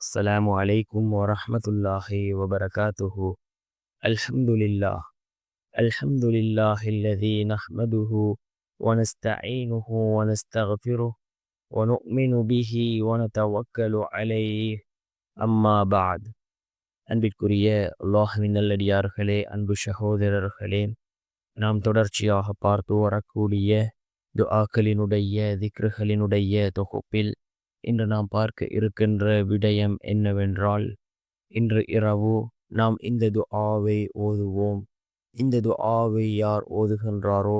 السلام عليكم ورحمة الله وبركاته الحمد لله الحمد لله الذي نحمده ونستعينه ونستغفره ونؤمن به ونتوكل عليه أما بعد அன்பிற்குரிய அல்லாஹுவின் நல்லடியார்களே அன்பு சகோதரர்களே நாம் தொடர்ச்சியாக பார்த்து வரக்கூடிய துஆக்களினுடைய திக்ருகளினுடைய தொகுப்பில் இன்று நாம் பார்க்க இருக்கின்ற விடயம் என்னவென்றால் இன்று இரவு நாம் இந்த துஆவை ஓதுவோம். இந்த துஆவை யார் ஓதுகின்றாரோ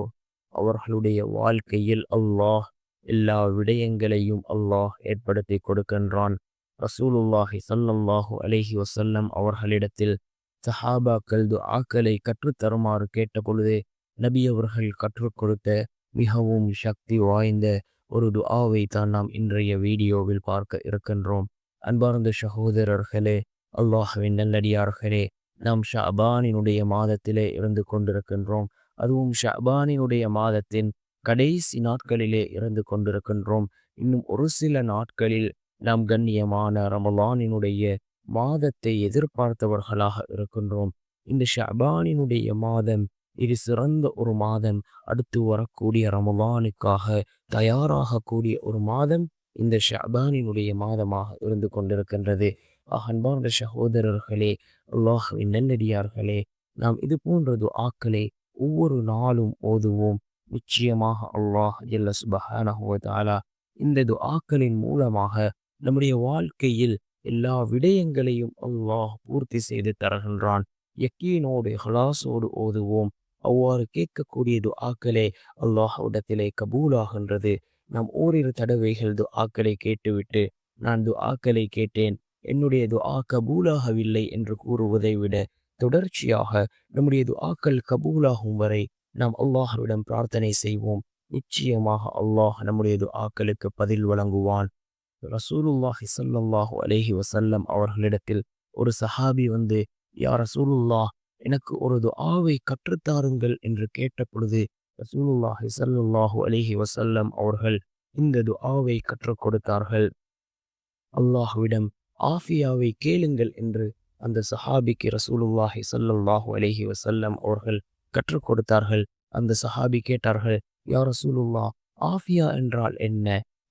அவர்களுடைய வாழ்க்கையில் அல்லாஹ் எல்லா விடயங்களையும் அல்லாஹ் ஏற்படுத்தி கொடுக்கின்றான். ரசூலுல்லாஹி சல்லல்லாஹு அலஹி வசல்லம் அவர்களிடத்தில் சஹாபாக்கள் துஆக்களை கற்றுத்தருமாறு கேட்ட பொழுது நபி அவர்கள் கற்றுக் கொடுத்த மிகவும் சக்தி வாய்ந்த ஒரு துஆவை தான் நாம் இன்றைய வீடியோவில் பார்க்க இருக்கின்றோம். அன்பார்ந்த சகோதரர்களே அல்லாஹுவின் நல்லடியார்களே நாம் ஷபானினுடைய மாதத்திலே இருந்து கொண்டிருக்கின்றோம். அதுவும் ஷபானினுடைய மாதத்தின் கடைசி நாட்களிலே இருந்து கொண்டிருக்கின்றோம். இன்னும் ஒரு சில நாட்களில் நாம் கண்ணியமான ரமலானினுடைய மாதத்தை எதிர்பார்த்தவர்களாக இருக்கின்றோம். இந்த ஷபானினுடைய மாதம் இது சிறந்த ஒரு மாதம் அடுத்து வரக்கூடிய ரமலானுக்காக தயாராகக்கூடிய ஒரு மாதம் இந்த ஷபானினுடைய மாதமாக இருந்து கொண்டிருக்கின்றது. அன்பான சகோதரர்களே அல்லாஹின் நல்லடியார்களே நாம் இது போன்றது ஆக்களை ஒவ்வொரு நாளும் ஓதுவோம். நிச்சயமாக அல்லாஹ் ஜல்ல சுபஹானஹுவதாலா இந்த துஆக்களின் மூலமாக நம்முடைய வாழ்க்கையில் எல்லா விடயங்களையும் அல்லாஹ் பூர்த்தி செய்து தருகின்றான். யக்கீனோடு ஹலாசோடு ஓதுவோம். அவ்வாறு கேட்கக்கூடிய துஆக்களே அல்லாஹ்விடத்திலே கபூலாகின்றது. நாம் ஓரிரு தடவைகள் துஆக்களை கேட்டுவிட்டு நான் துஆக்களை கேட்டேன் என்னுடைய துஆ கபூலாகவில்லை என்று கூறுவதை விட தொடர்ச்சியாக நம்முடைய துஆக்கள் கபூலாகும் வரை நாம் அல்லாஹ்விடம் பிரார்த்தனை செய்வோம். நிச்சயமாக அல்லாஹ் நம்முடைய துஆக்களுக்கு பதில் வழங்குவான். ரசூலுல்லாஹி சல்லாஹூ அலேஹி வசல்லம் அவர்களிடத்தில் ஒரு சஹாபி வந்து யா ரசூலுல்லாஹ் எனக்கு ஒரு துஆவை கற்றுத்தாருங்கள் என்று கேட்ட பொழுது ரசூலுல்லாஹி சல்லுல்லாஹு அலிஹி வசல்லம் அவர்கள் இந்த துஆவை கற்றுக் கொடுத்தார்கள். அல்லாஹுவிடம் ஆஃபியாவை கேளுங்கள் என்று அந்த சஹாபிக்கு ரசூலுல்லாஹி சல்லுல்லாஹு அலிஹி வசல்லம் அவர்கள் கற்றுக் கொடுத்தார்கள். அந்த சஹாபி கேட்டார்கள் யா ரசூலுல்லா ஆஃபியா என்றால் என்ன?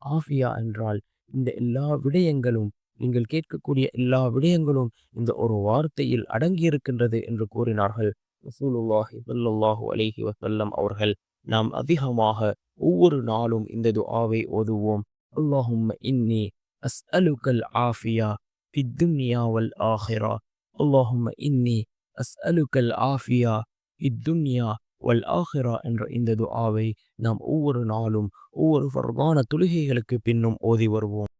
ஆஃபியா என்றால் இந்த எல்லா விடயங்களும் நீங்கள் கேட்கக்கூடிய எல்லா விடயங்களும் இந்த ஒரு வார்த்தையில் அடங்கியிருக்கின்றது என்று கூறினார்கள் ரசூலுல்லாஹி சல்லாஹூ அலிஹி வசல்லம் அவர்கள் நாம் அதிகமாக ஒவ்வொரு நாளும் இந்த துஆவை ஓதுவோம் அல்லாஹும் இன்னி அஸ்அலுக்கல் ஆஃபியா في الدنيا والآخرة اللهم إني أسألك العافية في الدنيا வல் ஆஹிரா என்ற இந்த துஆவை நாம் ஒவ்வொரு நாளும் ஒவ்வொரு ஃபர்தான தொழுகைகளுக்கு பின்னும் ஓதி வருவோம்